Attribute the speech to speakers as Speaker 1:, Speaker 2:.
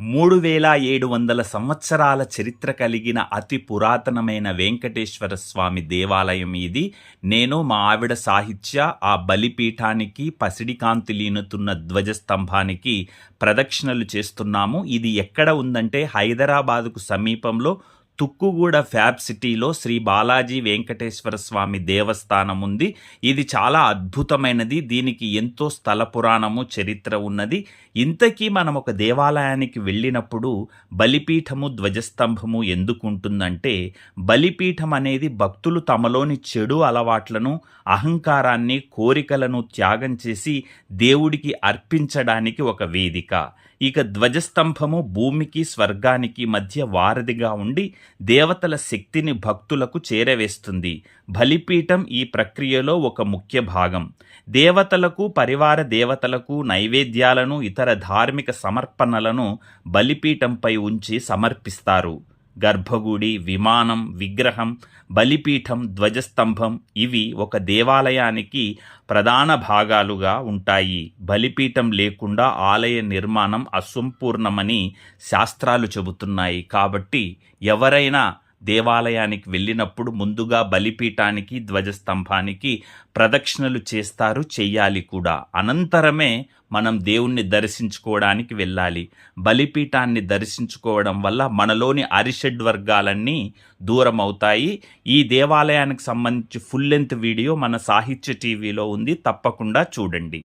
Speaker 1: మూడు వేల ఏడు వందల సంవత్సరాల చరిత్ర కలిగిన అతి పురాతనమైన వెంకటేశ్వర స్వామి దేవాలయం ఇది. నేను మా ఆవిడ సాహిత్య ఆ బలిపీఠానికి పసిడికాంతి లీనుతున్న ధ్వజస్తంభానికి ప్రదక్షిణలు చేస్తున్నాము. ఇది ఎక్కడ ఉందంటే హైదరాబాదుకు సమీపంలో తుక్కుగూడ ఫ్యాబ్ సిటీలో శ్రీ బాలాజీ వెంకటేశ్వర స్వామి దేవస్థానం ఉంది. ఇది చాలా అద్భుతమైనది. దీనికి ఎంతో స్థల పురాణము చరిత్ర ఉన్నది. ఇంతకీ మనం ఒక దేవాలయానికి వెళ్ళినప్పుడు బలిపీఠము ధ్వజస్తంభము ఎందుకు ఉంటుందంటే బలిపీఠం అనేది భక్తులు తమలోని చెడు అలవాట్లను అహంకారాన్ని కోరికలను త్యాగం చేసి దేవుడికి అర్పించడానికి ఒక వేదిక. ఇక ధ్వజస్తంభము భూమికి స్వర్గానికి మధ్య వారధిగా ఉండి దేవతల శక్తిని భక్తులకు చేరవేస్తుంది. బలిపీఠం ఈ ప్రక్రియలో ఒక ముఖ్య భాగం. దేవతలకు పరివార దేవతలకు నైవేద్యాలను ఇతర ధార్మిక సమర్పణలను బలిపీఠంపై ఉంచి సమర్పిస్తారు. గర్భగుడి విమానం విగ్రహం బలిపీఠం ధ్వజస్తంభం ఇవి ఒక దేవాలయానికి ప్రధాన భాగాలుగా ఉంటాయి. బలిపీఠం లేకుండా ఆలయ నిర్మాణం అసంపూర్ణమని శాస్త్రాలు చెబుతున్నాయి. కాబట్టి ఎవరైనా దేవాలయానికి వెళ్ళినప్పుడు ముందుగా బలిపీఠానికి ధ్వజస్తంభానికి ప్రదక్షిణలు చేస్తారు చెయ్యాలి కూడా. అనంతరమే మనం దేవుణ్ణి దర్శించుకోవడానికి వెళ్ళాలి. బలిపీఠాన్ని దర్శించుకోవడం వల్ల మనలోని అరిషడ్ వర్గాలన్నీ దూరం అవుతాయి ఈ దేవాలయానికి సంబంధించి ఫుల్ లెంత్ వీడియో మన సాహిత్య టీవీలో ఉంది. తప్పకుండా చూడండి.